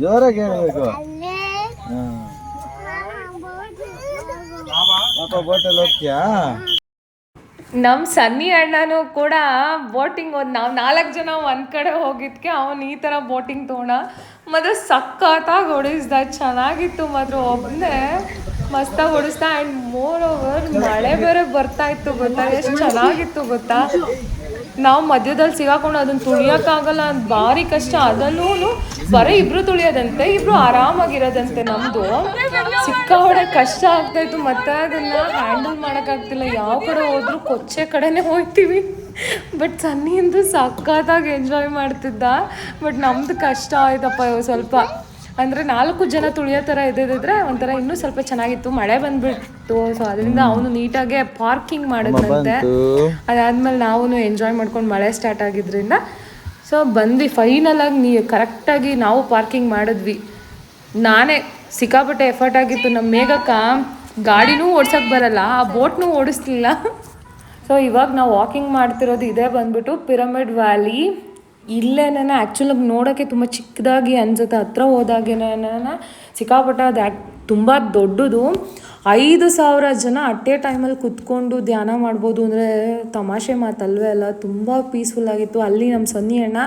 ಜೋರಾಗಿ ಹೇಳಬೇಕು. ನಮ್ ಪಾಪ ಬೋಟಲ್ಲಿ ಹೋಗ್ತೀಯಾ? ನಮ್ಮ ಸನ್ನಿ ಅಣ್ಣನೂ ಕೂಡ ಬೋಟಿಂಗ್ ಒಂದು ನಾವು ನಾಲ್ಕು ಜನ ಒಂದು ಕಡೆ ಹೋಗಿದ್ಕೆ ಅವನು ಈ ಥರ ಬೋಟಿಂಗ್ ತೊಗೊಂಡ ಮತ್ತು ಸಖತ್ತಾಗಿ ಹೊಡಿಸ್ದ ಚೆನ್ನಾಗಿತ್ತು ಮಾತ್ರ ಒಬ್ಬನೇ ಮಸ್ತಾಗಿ ಹೊಡಿಸ್ದ ಆ್ಯಂಡ್ ಮೋರ್ ಓವರ್ ಮಳೆ ಬೇರೆ ಬರ್ತಾ ಇತ್ತು ಗೊತ್ತಾ? ಎಷ್ಟು ಚೆನ್ನಾಗಿತ್ತು ಗೊತ್ತಾ? ನಾವು ಮಧ್ಯದಲ್ಲಿ ಸಿಗಾಕೊಂಡು ಅದನ್ನ ತುಳಿಯೋಕ್ಕಾಗಲ್ಲ ಅಂತ ಭಾರಿ ಕಷ್ಟ. ಅದಲ್ಲೂ ಬರೀ ಇಬ್ರು ತುಳಿಯೋದಂತೆ, ಇಬ್ರು ಆರಾಮಾಗಿರೋದಂತೆ ನಮ್ದು. ಹೊಡೆ ಕಷ್ಟ ಆಗ್ತಾ ಇತ್ತು ಮತ್ತೆ ಅದನ್ನ ಹ್ಯಾಂಡಲ್ ಮಾಡೋಕ್ಕಾಗ್ತಿಲ್ಲ. ಯಾವ ಕಡೆ ಹೋದ್ರು ಕೊಚ್ಚೆ ಕಡೆನೇ ಹೋಗ್ತೀವಿ. ಬಟ್ ಸನ್ನಿಂದು ಸಖತ್ತಾಗಿ ಎಂಜಾಯ್ ಮಾಡ್ತಿದ್ದ. ಬಟ್ ನಮ್ದು ಕಷ್ಟ ಆಯ್ತಪ್ಪ ಸ್ವಲ್ಪ. ಅಂದರೆ ನಾಲ್ಕು ಜನ ತುಳಿಯೋ ಥರ ಇದ್ದಿದ್ರೆ ಒಂಥರ ಇನ್ನೂ ಸ್ವಲ್ಪ ಚೆನ್ನಾಗಿತ್ತು. ಮಳೆ ಬಂದ್ಬಿಟ್ಟು ಸೊ ಅದರಿಂದ ಅವನು ನೀಟಾಗೆ ಪಾರ್ಕಿಂಗ್ ಮಾಡಿದ್ನಂತೆ ಅದಾದಮೇಲೆ ಅದಾದ್ಮೇಲೆ ನಾವು ಎಂಜಾಯ್ ಮಾಡ್ಕೊಂಡು ಮಳೆ ಸ್ಟಾರ್ಟ್ ಆಗಿದ್ದರಿಂದ ಸೊ ಬಂದ್ವಿ. ಫೈನಲ್ ಆಗಿ ನೀ ಕರೆಕ್ಟಾಗಿ ನಾವು ಪಾರ್ಕಿಂಗ್ ಮಾಡಿದ್ವಿ. ನಾನೇ ಸಿಕ್ಕಾಪಟ್ಟೆ ಎಫರ್ಟ್ ಆಗಿತ್ತು. ನಮ್ಮ ಮೇಘಕ್ಕ ಗಾಡಿನೂ ಓಡ್ಸೋಕ್ಕೆ ಬರಲ್ಲ ಆ ಬೋಟ್ನೂ ಓಡಿಸ್ಲಿಲ್ಲ. ಸೊ ಇವಾಗ ನಾವು ವಾಕಿಂಗ್ ಮಾಡ್ತಿರೋದು ಇದೇ ಬಂದ್ಬಿಟ್ಟು ಪಿರಮಿಡ್ ವ್ಯಾಲಿ ಇಲ್ಲೇನೇ ಆ್ಯಕ್ಚುಲಾಗಿ ನೋಡೋಕ್ಕೆ ತುಂಬ ಚಿಕ್ಕದಾಗಿ ಅನ್ಸುತ್ತೆ. ಹತ್ರ ಹೋದಾಗೇನೆ ಸಿಕ್ಕಾಪಟ್ಟೆ ಅದು ಆ್ಯಕ್ ತುಂಬ ದೊಡ್ಡದು. ಐದು ಸಾವಿರ ಜನ ಅಟ್ಟೆ ಟೈಮಲ್ಲಿ ಕುತ್ಕೊಂಡು ಧ್ಯಾನ ಮಾಡ್ಬೋದು ಅಂದರೆ ತಮಾಷೆ ಮಾತಲ್ವೇ ಅಲ್ಲ, ತುಂಬ ಪೀಸ್ಫುಲ್ ಆಗಿತ್ತು. ಅಲ್ಲಿ ನಮ್ಮ ಸನ್ನಿ ಅಣ್ಣ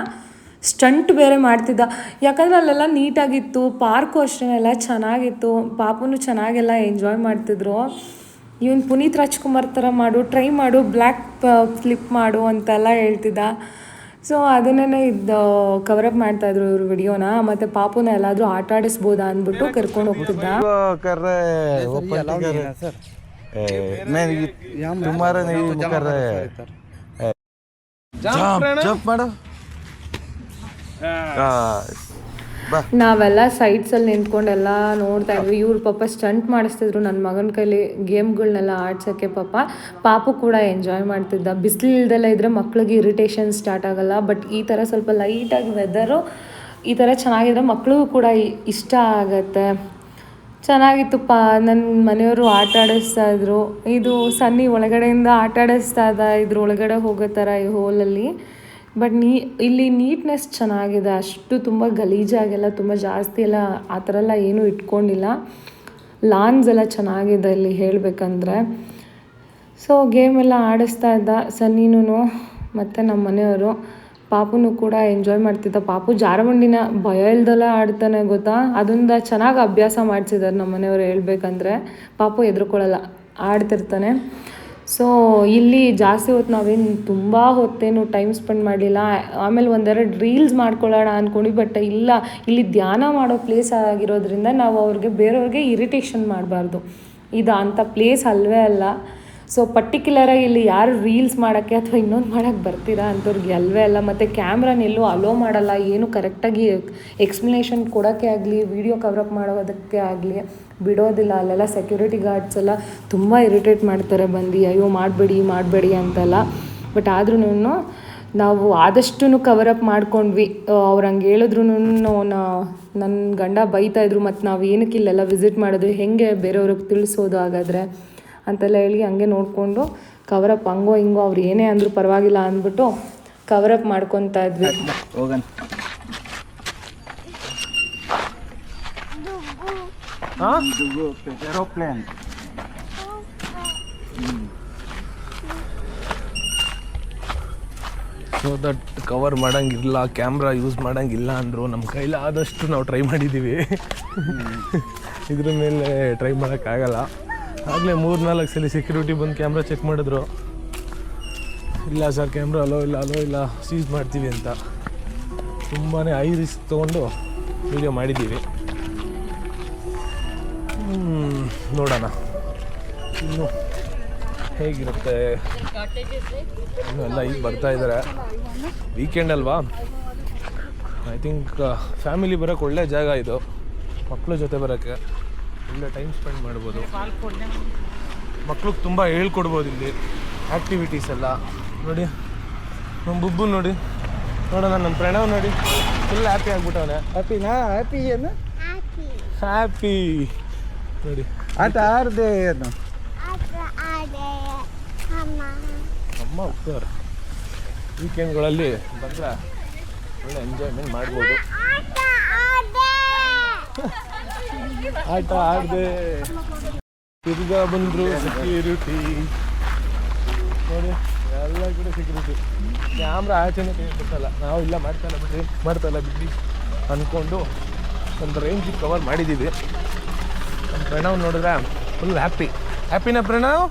ಸ್ಟಂಟ್ ಬೇರೆ ಮಾಡ್ತಿದ್ದ. ಯಾಕಂದರೆ ಅಲ್ಲೆಲ್ಲ ನೀಟಾಗಿತ್ತು ಪಾರ್ಕು ಅಷ್ಟೇ ಎಲ್ಲ ಚೆನ್ನಾಗಿತ್ತು. ಪಾಪುನು ಚೆನ್ನಾಗೆಲ್ಲ ಎಂಜಾಯ್ ಮಾಡ್ತಿದ್ರು. ಇವನು ಪುನೀತ್ ರಾಜ್ಕುಮಾರ್ ಥರ ಮಾಡು ಟ್ರೈ ಮಾಡು ಬ್ಲ್ಯಾಕ್ ಫ್ಲಿಪ್ ಮಾಡು ಅಂತೆಲ್ಲ ಹೇಳ್ತಿದ್ದ. ಸೊ ಅದನ್ನೇ ಇದು ಕವರಪ್ ಮಾಡ್ತಾಯಿದ್ರು ಇವರು ವಿಡಿಯೋನ ಮತ್ತೆ ಪಾಪುನ ಎಲ್ಲಾದ್ರೂ ಆಟ ಆಡಿಸ್ಬೋದಾ ಅಂದ್ಬಿಟ್ಟು ಕರ್ಕೊಂಡು ಹೋಗ್ತಿದ್ದ. ಜಂಪ್ ಮಾಡು ನಾವೆಲ್ಲ ಸೈಡ್ಸಲ್ಲಿ ನಿಂತ್ಕೊಂಡೆಲ್ಲ ನೋಡ್ತಾ ಇದ್ವಿ. ಇವ್ರು ಪಾಪ ಸ್ಟಂಟ್ ಮಾಡಿಸ್ತಿದ್ರು. ನನ್ನ ಮಗನ ಕೈಲಿ ಗೇಮ್ಗಳನ್ನೆಲ್ಲ ಆಡ್ಸೋಕ್ಕೆ ಪಾಪ ಪಾಪು ಕೂಡ ಎಂಜಾಯ್ ಮಾಡ್ತಿದ್ದ. ಬಿಸಿಲು ಇಲ್ದೆಲ್ಲ ಇದ್ರೆ ಮಕ್ಳಿಗೆ ಇರಿಟೇಷನ್ ಸ್ಟಾರ್ಟ್ ಆಗಲ್ಲ. ಬಟ್ ಈ ತರ ಸ್ವಲ್ಪ ಲೈಟಾಗಿ ವೆದರು ಈ ತರ ಚೆನ್ನಾಗಿದ್ರೆ ಮಕ್ಳಿಗೂ ಕೂಡ ಇಷ್ಟ ಆಗತ್ತೆ. ಚೆನ್ನಾಗಿತ್ತು ಪಾ ನನ್ನ ಮನೆಯವರು ಆಟ ಆಡಿಸ್ತಾ ಇದ್ರು. ಇದು ಸನ್ನಿ ಒಳಗಡೆಯಿಂದ ಆಟ ಆಡಿಸ್ತಾ ಇದ್ದ. ಇದ್ರ ಒಳಗಡೆ ಹೋಗೋ ಥರ ಈ ಹೋಲಲ್ಲಿ ಬಟ್ ನೀ ಇಲ್ಲಿ ನೀಟ್ನೆಸ್ ಚೆನ್ನಾಗಿದೆ. ಅಷ್ಟು ತುಂಬ ಗಲೀಜಾಗೆಲ್ಲ, ತುಂಬ ಜಾಸ್ತಿ ಎಲ್ಲ ಆ ಥರ ಎಲ್ಲ ಏನೂ ಇಟ್ಕೊಂಡಿಲ್ಲ. ಲಾನ್ಸ್ ಎಲ್ಲ ಚೆನ್ನಾಗಿದೆ ಇಲ್ಲಿ ಹೇಳಬೇಕಂದ್ರೆ. ಸೊ ಗೇಮ್ ಎಲ್ಲ ಆಡಿಸ್ತಾ ಇದ್ದ ಸನ್ನಿನೂ ಮತ್ತು ನಮ್ಮ ಮನೆಯವರು. ಪಾಪುನು ಕೂಡ ಎಂಜಾಯ್ ಮಾಡ್ತಿದ್ದ. ಪಾಪು ಜಾರಬಂಡಿನ ಭಯ ಇಲ್ದಲ್ಲ ಆಡ್ತಾನೆ ಗೊತ್ತಾ? ಅದರಿಂದ ಚೆನ್ನಾಗಿ ಅಭ್ಯಾಸ ಮಾಡಿಸಿದ್ದಾರೆ ನಮ್ಮ ಮನೆಯವರು ಹೇಳ್ಬೇಕಂದ್ರೆ. ಪಾಪು ಎದ್ರುಕೊಳ್ಳಲ್ಲ, ಆಡ್ತಿರ್ತಾನೆ. ಸೊ ಇಲ್ಲಿ ಜಾಸ್ತಿ ಹೊತ್ತು ನಾವೇನು ತುಂಬ ಹೊತ್ತೇನು ಟೈಮ್ ಸ್ಪೆಂಡ್ ಮಾಡಲಿಲ್ಲ. ಆಮೇಲೆ ಒಂದೆರಡು ರೀಲ್ಸ್ ಮಾಡ್ಕೊಳ್ಳೋಣ ಅಂದ್ಕೊಂಡು ಬಟ್ ಇಲ್ಲ, ಇಲ್ಲಿ ಧ್ಯಾನ ಮಾಡೋ ಪ್ಲೇಸ್ ಆಗಿರೋದ್ರಿಂದ ನಾವು ಅವ್ರಿಗೆ ಬೇರೆಯವ್ರಿಗೆ ಇರಿಟೇಷನ್ ಮಾಡಬಾರ್ದು. ಇದು ಅಂಥ ಪ್ಲೇಸ್ ಅಲ್ಲವೇ ಅಲ್ಲ. ಸೊ ಪರ್ಟಿಕ್ಯುಲರಾಗಿ ಇಲ್ಲಿ ಯಾರು ರೀಲ್ಸ್ ಮಾಡೋಕ್ಕೆ ಅಥವಾ ಇನ್ನೊಂದು ಮಾಡೋಕ್ಕೆ ಬರ್ತೀರಾ ಅಂಥವ್ರಿಗೆ ಅಲ್ವೇ ಅಲ್ಲ. ಮತ್ತು ಕ್ಯಾಮ್ರಾನ ಎಲ್ಲೂ ಅಲೋ ಮಾಡಲ್ಲ. ಏನು ಕರೆಕ್ಟಾಗಿ ಎಕ್ಸ್ಪ್ಲನೇಷನ್ ಕೊಡೋಕ್ಕೆ ಆಗಲಿ ವೀಡಿಯೋ ಅಪ್ ಮಾಡೋದಕ್ಕೆ ಆಗಲಿ, ಬಿಡೋದಿಲ್ಲ. ಅಲ್ಲೆಲ್ಲ ಸೆಕ್ಯೂರಿಟಿ ಗಾರ್ಡ್ಸ್ ಎಲ್ಲ ತುಂಬ ಇರಿಟೇಟ್ ಮಾಡ್ತಾರೆ. ಬಂದು, ಅಯ್ಯೋ, ಮಾಡಬೇಡಿ ಮಾಡಬೇಡಿ ಅಂತೆಲ್ಲ. ಬಟ್ ಆದ್ರೂ ನಾವು ಆದಷ್ಟು ಕವರಪ್ ಮಾಡ್ಕೊಂಡ್ವಿ. ಅವ್ರು ಹಂಗೆ ಹೇಳಿದ್ರು ನನ್ನ ಗಂಡ ಬೈತಾ ಇದ್ರು. ಮತ್ತು ನಾವು ಏನಕ್ಕೆ ಇಲ್ಲೆಲ್ಲ ವಿಸಿಟ್ ಮಾಡೋದು ಹೆಂಗೆ ಬೇರೆಯವ್ರಿಗೆ ತಿಳಿಸೋದು ಹಾಗಾದರೆ ಅಂತೆಲ್ಲ ಹೇಳಿ ಹಂಗೆ ನೋಡಿಕೊಂಡು ಕವರಪ್ ಹಂಗೋ ಹಿಂಗೋ ಅವ್ರು ಏನೇ ಅಂದರೂ ಪರವಾಗಿಲ್ಲ ಅಂದ್ಬಿಟ್ಟು ಕವರಪ್ ಮಾಡ್ಕೊತಾ ಇದ್ವಿ. ಹೋಗನ್. ಏರೋಪ್ಲೇನ್. ಸೊ ದಟ್ ಕವರ್ ಮಾಡಂಗಿಲ್ಲ ಕ್ಯಾಮ್ರಾ ಯೂಸ್ ಮಾಡಂಗಿಲ್ಲ ಅಂದರು ನಮ್ಮ ಕೈಲಿ ಆದಷ್ಟು ನಾವು ಟ್ರೈ ಮಾಡಿದ್ದೀವಿ ಇದ್ರ ಮೇಲೆ ಟ್ರೈ ಮಾಡೋಕ್ಕಾಗಲ್ಲ ಆಗಲೇ ಮೂರು ನಾಲ್ಕು ಸಲ ಸೆಕ್ಯೂರಿಟಿ ಬಂದು ಕ್ಯಾಮ್ರಾ ಚೆಕ್ ಮಾಡಿದ್ರು. ಇಲ್ಲ ಸರ್ ಕ್ಯಾಮ್ರಾ ಅಲೋ ಇಲ್ಲ ಅಲೋ ಇಲ್ಲ ಸೀಸ್ ಮಾಡ್ತೀವಿ ಅಂತ. ತುಂಬಾ ಐ ರಿಸ್ಕ್ ತೊಗೊಂಡು ವೀಡಿಯೋ ಮಾಡಿದ್ದೀವಿ. ನೋಡೋಣ. ಇನ್ನು ಹೇಗಿರುತ್ತೆ? ಇನ್ನು ಎಲ್ಲ ಈಗ ಬರ್ತಾ ಇದ್ದಾರೆ ವೀಕೆಂಡ್ ಅಲ್ವಾ? ಐ ಥಿಂಕ್ ಫ್ಯಾಮಿಲಿ ಬರೋಕ್ಕೆ ಒಳ್ಳೆ ಜಾಗ ಇದು. ಮಕ್ಕಳ ಜೊತೆ ಬರೋಕ್ಕೆ. ಒಳ್ಳೆ ಟೈಮ್ ಸ್ಪೆಂಡ್ ಮಾಡ್ಬೋದು. ಮಕ್ಳಿಗೆ ತುಂಬ ಹೇಳ್ಕೊಡ್ಬೋದು ಇಲ್ಲಿ ಆ್ಯಕ್ಟಿವಿಟೀಸ್ ಎಲ್ಲ. ನೋಡಿ ನಮ್ಮ ಬುಬ್ಬು ನೋಡಿ. ನೋಡೋಣ ನಮ್ಮ ಪ್ರಣವ್ ನೋಡಿ. ಫುಲ್ ಹ್ಯಾಪಿ ಆಗ್ಬಿಟ್ಟವನೆ. ಹ್ಯಾಪಿನಾ ಹ್ಯಾಪಿ ಏನು? ಹ್ಯಾಪಿ ನೋಡಿ. ಆಟ ಆರ್ದೆ ಏನು? ಅಮ್ಮ. ಹೋಗ್ತಾರೆ ವೀಕೆಂಡ್ಗಳಲ್ಲಿ ಬಂದ್ರೆ ಒಳ್ಳೆ ಎಂಜಾಯ್ಮೆಂಟ್ ಮಾಡ್ಬೋದು. ಆಟ ಆಡದೆ ತಿರ್ಗಾ ಬಂದರು ಸೆಕ್ಯೂರಿಟಿ ನೋಡಿ ಎಲ್ಲ ಕೂಡ ಸೆಕ್ಯೂರಿಟಿ ಕ್ಯಾಮ್ರಾ ಆಚೆನೇ ಬಿಡ್ತಲ್ಲ ನಾವು ಇಲ್ಲ ಮಾಡ್ತಾಯಿಲ್ಲ ಬಿಡ್ರಿ ಮಾಡ್ತಾ ಇಲ್ಲ ಬಿಡ್ರಿ ಅಂದ್ಕೊಂಡು ಒಂದು ರೇಂಜ್ ಕವರ್ ಮಾಡಿದ್ದೀವಿ ನಮ್ಮ ಪ್ರಣವ್ ನೋಡಿದ್ರೆ? Full happy ಹ್ಯಾಪಿನ Pranav?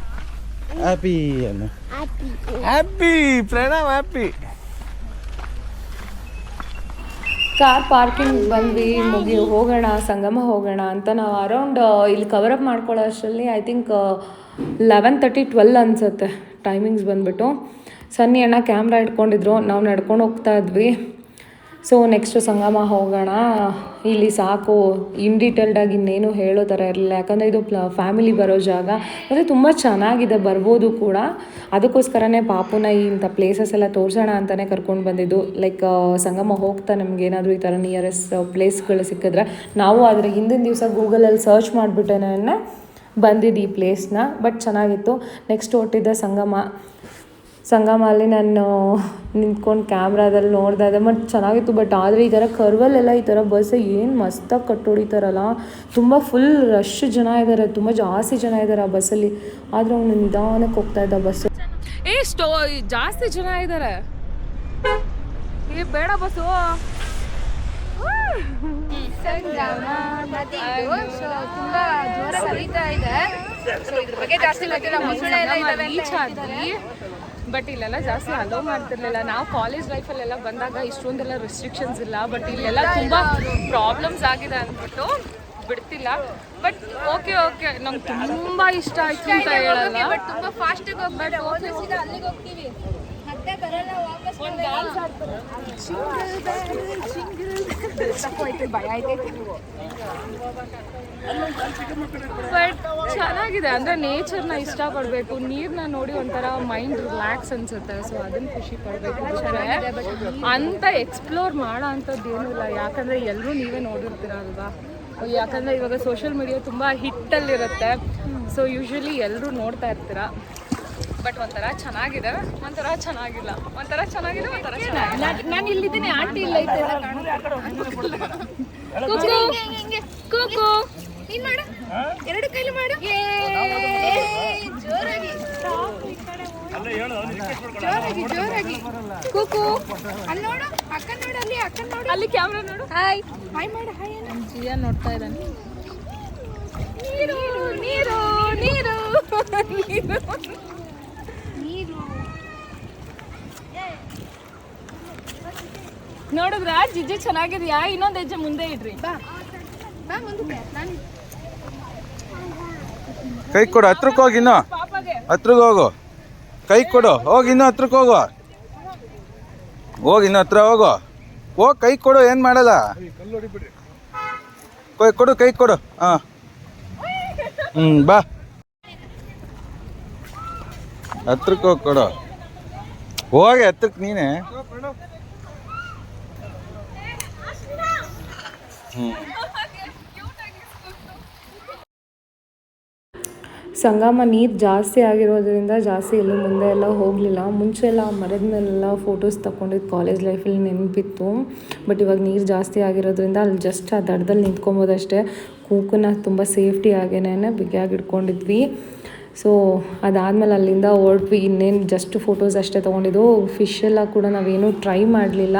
Happy happy Pranav happy car parking ಬಂದ್ವಿ, ಮುಗಿ ಹೋಗೋಣ, ಸಂಗಮ ಹೋಗೋಣ ಅಂತ ನಾವು ಅರೌಂಡ್ ಇಲ್ಲಿ ಕವರಪ್ ಮಾಡ್ಕೊಳ್ಳೋ ಅಷ್ಟರಲ್ಲಿ I think eleven thirty twelve ಅನಿಸುತ್ತೆ ಟೈಮಿಂಗ್ಸ್ ಬಂದ್ಬಿಟ್ಟು. ಸನ್ನಿ ಅಣ್ಣ ಕ್ಯಾಮ್ರಾ ಇಟ್ಕೊಂಡಿದ್ರು ನಾವು ನಡ್ಕೊಂಡು ಹೋಗ್ತಾ ಇದ್ವಿ. ಸೊ ನೆಕ್ಸ್ಟ್ ಸಂಗಮ ಹೋಗೋಣ. ಇಲ್ಲಿ ಸಾಕು. ಇನ್ ಡೀಟೇಲ್ಡಾಗಿ ಇನ್ನೇನು ಹೇಳೋ ಥರ ಇರಲಿಲ್ಲ. ಯಾಕಂದರೆ ಇದು ಪ್ಲ ಫ್ಯಾಮಿಲಿ ಬರೋ ಜಾಗ. ಮತ್ತು ತುಂಬ ಚೆನ್ನಾಗಿದೆ, ಬರ್ಬೋದು ಕೂಡ. ಅದಕ್ಕೋಸ್ಕರನೇ ಪಾಪುನ ಈ ಇಂಥ ಪ್ಲೇಸಸ್ ಎಲ್ಲ ತೋರಿಸೋಣ ಅಂತಲೇ ಕರ್ಕೊಂಡು ಬಂದಿದ್ದು. ಲೈಕ್ ಸಂಗಮ ಹೋಗ್ತಾ ನಮ್ಗೆ ಏನಾದರೂ ಈ ಥರ ನಿಯರೆಸ್ಟ್ ಪ್ಲೇಸ್ಗಳು ಸಿಕ್ಕಿದ್ರೆ. ನಾವು ಆದರೆ ಹಿಂದಿನ ದಿವಸ ಗೂಗಲಲ್ಲಿ ಸರ್ಚ್ ಮಾಡಿಬಿಟ್ಟೇನೆ ಬಂದಿದ್ದು ಈ ಪ್ಲೇಸ್ನ ಬಟ್ ಚೆನ್ನಾಗಿತ್ತು. ನೆಕ್ಸ್ಟ್ ಹೊಟ್ಟಿದ್ದ ಸಂಗಮ. ಸಂಗಮಲ್ಲಿ ನಾನು ನಿಂತ್ಕೊಂಡು ಕ್ಯಾಮ್ರಾದಲ್ಲಿ ನೋಡ್ದೆ ಅದೇ ಮತ್ತು ಚೆನ್ನಾಗಿತ್ತು. ಬಟ್ ಆದರೆ ಈ ಥರ ಕರ್ವಲ್ಲೆಲ್ಲ ಈ ಥರ ಬಸ್ ಏನು ಮಸ್ತಾಗಿ ಕಟ್ಟೊಡಿತಾರಲ್ಲ. ತುಂಬ ಫುಲ್ ರಶ್ ಜನ ಇದ್ದಾರೆ ತುಂಬ ಜಾಸ್ತಿ ಜನ ಇದ್ದಾರೆ ಆ ಬಸ್ಸಲ್ಲಿ. ಆದರೆ ಅವನು ನಿಧಾನಕ್ಕೆ ಹೋಗ್ತಾ ಇದ್ದ ಬಸ್ ಏ ಸ್ಟೋ ಜಾಸ್ತಿ ಜನ ಇದ್ದಾರೆ ಏ ಬೇಡ ಬಸ್ಸು. ತುಂಬಾ ಜೋರಾಗಿ ಹರಿತಾ ಇದೆ. ಸೊ ಇದ್ರ ಬಗ್ಗೆ ಜಾಸ್ತಿ ಗೊತ್ತಿಲ್ಲ ಮೊಸಳೆ ಎಲ್ಲ ಇದಾವೆ ಆದ್ವಿ. ಬಟ್ ಇಲ್ಲೆಲ್ಲ ಜಾಸ್ತಿ ಅಲೋ ಮಾಡ್ತಿರ್ಲಿಲ್ಲ. ನಾವು ಕಾಲೇಜ್ ಲೈಫಲ್ಲೆಲ್ಲ ಬಂದಾಗ ಇಷ್ಟೊಂದೆಲ್ಲ ರೆಸ್ಟ್ರಿಕ್ಷನ್ಸ್ ಇಲ್ಲ. ಬಟ್ ಇಲ್ಲೆಲ್ಲ ತುಂಬಾ ಪ್ರಾಬ್ಲಮ್ಸ್ ಆಗಿದೆ ಅಂದ್ಬಿಟ್ಟು ಬಿಡ್ತಿಲ್ಲ. ಬಟ್ ಓಕೆ ಓಕೆ ನಂಗೆ ತುಂಬಾ ಇಷ್ಟ ಆಯ್ತು ಅಂತ ಹೇಳಲ್ಲ. ಬಟ್ ತುಂಬಾ ಫಾಸ್ಟ್ ಹೋಗ್ಬೇಕು ಅಲ್ಲಿಗೆ ಹೋಗ್ತೀವಿ. ಮತ್ತೆ ಬರಲ್ಲ ವಾಪಸ್ ಬಟ್ ಚೆನ್ನಾಗಿದೆ ಅಂದ್ರೆ ನೇಚರ್ನ ಇಷ್ಟಪಡಬೇಕು ನೀರ್ನ ನೋಡಿ ಒಂಥರ ಮೈಂಡ್ ರಿಲ್ಯಾಕ್ಸ್ ಅನ್ಸುತ್ತೆ ಸೊ ಅದನ್ನ ಖುಷಿ ಪಡಬೇಕು ಅಂತ ಎಕ್ಸ್ಪ್ಲೋರ್ ಮಾಡೋ ಅಂಥದ್ದು ಏನಿಲ್ಲ ಯಾಕಂದ್ರೆ ಎಲ್ಲರೂ ನೀವೇ ನೋಡಿರ್ತೀರ ಅಲ್ವಾ ಯಾಕಂದ್ರೆ ಇವಾಗ ಸೋಷಿಯಲ್ ಮೀಡಿಯಾ ತುಂಬಾ ಹಿಟ್ಟಲ್ಲಿರುತ್ತೆ ಸೊ ಯೂಶಲಿ ಎಲ್ಲರೂ ನೋಡ್ತಾ ಇರ್ತೀರ? ಬಟ್ ಒಂಥರ ಚೆನ್ನಾಗಿದೆ. ಒಂಥರ ಚೆನ್ನಾಗಿಲ್ಲ. ಒಂಥರ ಚೆನ್ನಾಗಿದೆ ಒಂಥರ ಚೆನ್ನಾಗಿಲ್ಲ. ನಾನು ಇಲ್ಲಿದ್ದೀನಿ ಆಂಟಿ ಇಲ್ಲ ಐತೆ ಕುಕು ನೀನ್ ಮಾಡು. ಎರಡು ಕೈಲಿ ಮಾಡು. ಜೋರಾಗಿ. ಜೋರಾಗಿ ಜೋರಾಗಿ. ಕೂಕು ಅಲ್ಲಿ ನೋಡು ಅಕ್ಕ ನೋಡು ಅಲ್ಲಿ ಅಕ್ಕ ನೋಡು. ಅಲ್ಲಿ ಕ್ಯಾಮ್ರಾ ನೋಡು. ಹಾಯ್ ಹಾಯ್ ಮಾಡು ಹಾಯ್ ಜಿಯಾ ನೋಡ್ತಾ ಇದ್ದಾನೆ. ನೀರು ನೀರು ನೀರು ನೀರು. ನೀರು. ನೋಡಿದ್ರ? ಜಿಜ್ಜಿ ಚೆನ್ನಾಗಿದ್ಯಾ? ಇನ್ನೊಂದ್ ಹೆಜ್ಜೆ ಮುಂದೆ ಇಡ್ರಿ. ಬಾ. ಬಾ ಮುಂದಕ್ಕೆ. ನಾನು ಕೈ ಕೊಡು ಹತ್ರಕ್ಕೆ ಹೋಗಿ ಇನ್ನು. ಹತ್ರಕ್ಕೆ ಹೋಗು. ಕೈ ಕೊಡು. ಹೋಗಿ ಇನ್ನು ಹತ್ರಕ್ಕೆ ಹೋಗು. ಹೋಗಿ ಇನ್ನು ಹತ್ರ ಹೋಗು. ಹೋಗ್ ಕೈ ಕೊಡು ಏನು ಮಾಡಲ್ಲ? ಕೊಯ್ ಕೊಡು ಕೈ ಕೊಡು. ಹಾಂ. ಹ್ಞೂ ಬಾ. ಹತ್ರಕ್ಕೆ ಹೋಗಿ ಕೊಡು. ಹೋಗಿ ಹತ್ರಕ್ಕೆ ನೀನೆ ಹ್ಞೂ ಸಂಗಮ ನೀರು ಜಾಸ್ತಿ ಆಗಿರೋದ್ರಿಂದ ಜಾಸ್ತಿ ಎಲ್ಲ ಮುಂದೆ ಎಲ್ಲ ಹೋಗಲಿಲ್ಲ. ಮುಂಚೆ ಎಲ್ಲ ಮರದ ಮೇಲೆಲ್ಲ ಫೋಟೋಸ್ ತಗೊಂಡಿದ್ದು ಕಾಲೇಜ್ ಲೈಫಲ್ಲಿ ನೆನಪಿತ್ತು. ಬಟ್ ಇವಾಗ ನೀರು ಜಾಸ್ತಿ ಆಗಿರೋದ್ರಿಂದ ಅಲ್ಲಿ ಜಸ್ಟ್ ಆ ದಡದಲ್ಲಿ ನಿಂತ್ಕೊಬೋದಷ್ಟೇ. ಕೂಕನ್ನ ತುಂಬ ಸೇಫ್ಟಿ ಆಗೇನೆ ಬಿಗಿಯಾಗಿ ಇಟ್ಕೊಂಡಿದ್ವಿ. ಸೊ ಅದಾದಮೇಲೆ ಅಲ್ಲಿಂದ ಹೊರಟ್ವಿ. ಇನ್ನೇನು ಜಸ್ಟ್ ಫೋಟೋಸ್ ಅಷ್ಟೇ ತೊಗೊಂಡಿದ್ದು. ಫಿಶ್ ಎಲ್ಲ ಕೂಡ ನಾವೇನು ಟ್ರೈ ಮಾಡಲಿಲ್ಲ.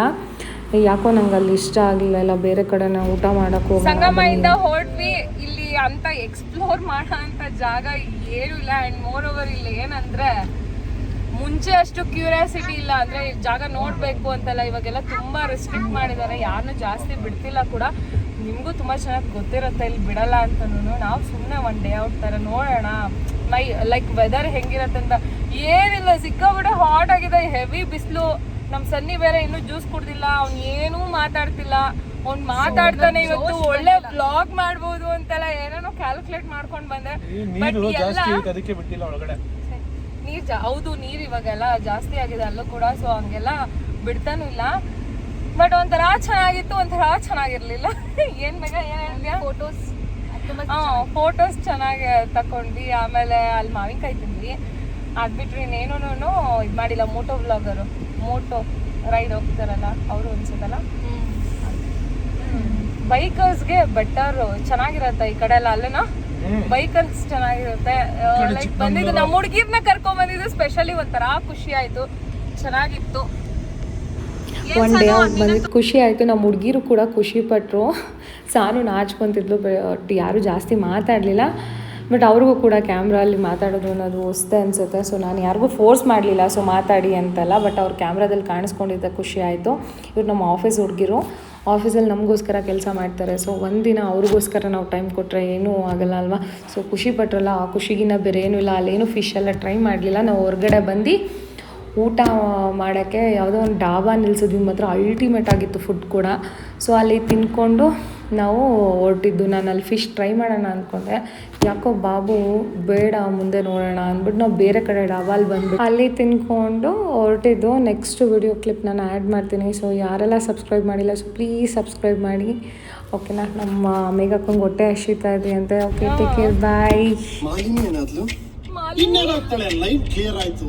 ಯಾಕೋ ನಂಗೆ ಅಲ್ಲಿ ಇಷ್ಟ ಆಗಲಿಲ್ಲ ಇಲ್ಲ ಬೇರೆ ಕಡೆ ನಾವು ಊಟ ಮಾಡೋಕ್ಕೆ ಹೋಗಿ ಹೊರಟ್ವಿ ಇಲ್ಲಿ ಅಂತ ಎಕ್ಸ್ಪ್ಲೋರ್ ಮಾಡೋ ಅಂತ ಜಾಗ ಏನು ಇಲ್ಲ ಅಂಡ್ ಮೋರ್ ಓವರ್ ಇಲ್ಲಿ ಏನಂದ್ರೆ ಮುಂಚೆ ಅಷ್ಟು ಕ್ಯೂರಿಯಾಸಿಟಿ ಇಲ್ಲ ಅಂದ್ರೆ ಜಾಗ ನೋಡ್ಬೇಕು ಅಂತೆಲ್ಲ ಇವಾಗೆಲ್ಲ ತುಂಬಾ ರೆಸ್ಟ್ರಿಕ್ಟ್ ಮಾಡಿದ್ದಾರೆ ಯಾರನ್ನೂ ಜಾಸ್ತಿ ಬಿಡ್ತಿಲ್ಲ ಕೂಡ. ನಿಮಗೂ ತುಂಬಾ ಚೆನ್ನಾಗಿ ಗೊತ್ತಿರುತ್ತೆ ಇಲ್ಲಿ ಬಿಡಲ್ಲ ಅಂತನೂ ನಾವು ಸುಮ್ಮನೆ ಒನ್ ಡೇ ಔಟ್ ತರ ನೋಡೋಣ. ಮೈ ಲೈಕ್ ವೆದರ್ ಹೆಂಗಿರತ್ತೆ ಅಂತ ಏನಿಲ್ಲ ಸಿಕ್ಕಾಬಿಟ್ಟೆ ಹಾಟ್ ಆಗಿದೆ ಹೆವಿ ಬಿಸಿಲು. ನಮ್ ಸನ್ನಿ ಬೇರೆ ಇನ್ನೂ ಜ್ಯೂಸ್ ಕುಡ್ದಿಲ್ಲ ಅವ್ನ್ ಏನೂ ಮಾತಾಡ್ತಿಲ್ಲ. ಅವ್ನ್ ಮಾತಾಡ್ತಾನೆ ಇವತ್ತು ಒಳ್ಳೆ ಬ್ಲಾಗ್ ಮಾಡ್ಬೋದು ಅಂತೆಲ್ಲ ಏನೇನೋ ಕ್ಯಾಲ್ಕುಲೇಟ್ ಮಾಡ್ಕೊಂಡ್ ಬಂದೆ. ಬಟ್ ಎಲ್ಲ ಅದಕ್ಕೆ ಬಿಟ್ಟಿಲ್ಲ ಒಳಗಡೆ. ನೀರ್ ಜಾ ಹೌದು ನೀರ್ ಇವಾಗೆಲ್ಲ ಜಾಸ್ತಿ ಆಗಿದೆ ಅಲ್ಲೂ ಕೂಡ ಸೊ ಹಂಗೆಲ್ಲ ಬಿಡ್ತಾನೂ ಇಲ್ಲ. ಬಟ್ ಒಂಥರ ಚೆನ್ನಾಗಿತ್ತು ಒಂಥರ ಚೆನ್ನಾಗಿರ್ಲಿಲ್ಲ. ಏನ್ ಬೇಗ ಏನ್ ಹೇಳ್ತೀಯ? ಫೋಟೋಸ್ ಫೋಟೋಸ್ ಚೆನ್ನಾಗಿ ತಕೊಂಡ್ವಿ. ಆಮೇಲೆ ಅಲ್ಲಿ ಮಾವಿನಕಾಯಿ ತಿಂದ್ವಿ. ಅದ್ಬಿಟ್ರೆ ಇನ್ನೇನು ಇದು ಮಾಡಿಲ್ಲ ಮೋಟೋ ಬ್ಲಾಗರು ಮೋಟೋ ರೈಡ್ ಹೋಗ್ತಾರಲ್ಲ ಅವರು ಅನ್ಸುತ್ತಲ್ಲ? ಬೈಕರ್ಸ್ಗೆ ಬೆಟರ್ ಚೆನ್ನಾಗಿರತ್ತೆ ಈ ಕಡೆ ಎಲ್ಲ ಅಲ್ಲೇನಾ? ಬೈಕರ್ಸ್ ಚೆನ್ನಾಗಿರುತ್ತೆ. ಲೈಕ್ ಬಂದಿದ್ದು ನಮ್ಮ ಹುಡುಗಿರ್ನ ಕರ್ಕೊಂಡ್ ಬಂದಿದ್ದು ಸ್ಪೆಷಲಿ ಒಂಥರ ಖುಷಿ ಆಯ್ತು ಚೆನ್ನಾಗಿತ್ತು ಒನ್ ಡೇ ಬಂದಿದ್ದು ಖುಷಿ ಆಯಿತು ನಮ್ಮ ಹುಡುಗಿರು ಕೂಡ ಖುಷಿ ಪಟ್ಟರು ಸಾನು ನಾಚ್ಕೊತಿದ್ಲು ಬಟ್ ಯಾರೂ ಜಾಸ್ತಿ ಮಾತಾಡಲಿಲ್ಲ. ಬಟ್ ಅವ್ರಿಗೂ ಕೂಡ ಕ್ಯಾಮ್ರಲ್ಲಿ ಮಾತಾಡೋದು ಅನ್ನೋದು ಹೊಸ್ತೆ ಅನಿಸುತ್ತೆ. ಸೊ ನಾನು ಯಾರಿಗೂ ಫೋರ್ಸ್ ಮಾಡಲಿಲ್ಲ. ಸೊ ಮಾತಾಡಿ ಅಂತಲ್ಲ ಬಟ್ ಅವ್ರು ಕ್ಯಾಮ್ರಾದಲ್ಲಿ ಕಾಣಿಸ್ಕೊಂಡಿದ್ದ ಖುಷಿ ಆಯಿತು. ಇವ್ರು ನಮ್ಮ ಆಫೀಸ್ ಹುಡುಗಿರು. ಆಫೀಸಲ್ಲಿ ನಮಗೋಸ್ಕರ ಕೆಲಸ ಮಾಡ್ತಾರೆ. ಸೊ ಒಂದಿನ ಅವ್ರಿಗೋಸ್ಕರ ನಾವು ಟೈಮ್ ಕೊಟ್ಟರೆ ಏನೂ ಆಗಲ್ಲ ಅಲ್ವಾ? ಸೊ ಖುಷಿ ಪಟ್ರಲ್ಲ, ಆ ಖುಷಿಗಿನ ಬೇರೆ ಏನೂ ಇಲ್ಲ. ಅಲ್ಲೇನು ಫಿಶ್ ಎಲ್ಲ ಟ್ರೈ ಮಾಡಲಿಲ್ಲ. ನಾವು ಹೊರಗಡೆ ಬಂದು ಊಟ ಮಾಡೋಕ್ಕೆ ಯಾವುದೋ ಒಂದು ಡಾಬಾ ನಿಲ್ಸಿದ್ವಿ ಮಾತ್ರ. ಅಲ್ಟಿಮೇಟ್ ಆಗಿತ್ತು ಫುಡ್ ಕೂಡ. ಸೊ ಅಲ್ಲಿ ತಿನ್ಕೊಂಡು ನಾವು ಹೊರಟಿದ್ದು ನಾನು ಅಲ್ಲಿ ಫಿಶ್ ಟ್ರೈ ಮಾಡೋಣ ಅಂದ್ಕೊಂಡೆ ಯಾಕೋ ಬಾಬು ಬೇಡ ಮುಂದೆ ನೋಡೋಣ ಅಂದ್ಬಿಟ್ಟು ನಾವು ಬೇರೆ ಕಡೆ ಡಾಬಾಲ್ ಬಂದು ಅಲ್ಲಿ ತಿನ್ಕೊಂಡು ಹೊರಟಿದ್ದು. ನೆಕ್ಸ್ಟ್ ವಿಡಿಯೋ ಕ್ಲಿಪ್ ನಾನು ಆ್ಯಡ್ ಮಾಡ್ತೀನಿ. ಸೊ ಯಾರೆಲ್ಲ ಸಬ್ಸ್ಕ್ರೈಬ್ ಮಾಡಿಲ್ಲ ಸೊ ಪ್ಲೀಸ್ ಸಬ್ಸ್ಕ್ರೈಬ್ ಮಾಡಿ. ಓಕೆನಾ ನಮ್ಮ ಮೇಘಕ್ಕಂಗೆ ಹೊಟ್ಟೆ ಹಸಿತಾ ಇದೆ ಅಂತ. Okay take care bye line clear ಆಯ್ತು.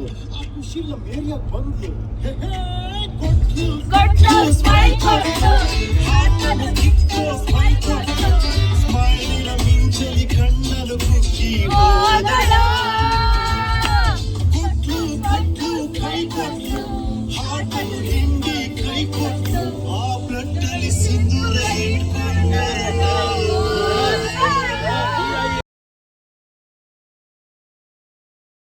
ಖುಷಿಲ್ಲ ಮೇಲೆ ಬಂದ್ಲು. కన్నలు పుట్టి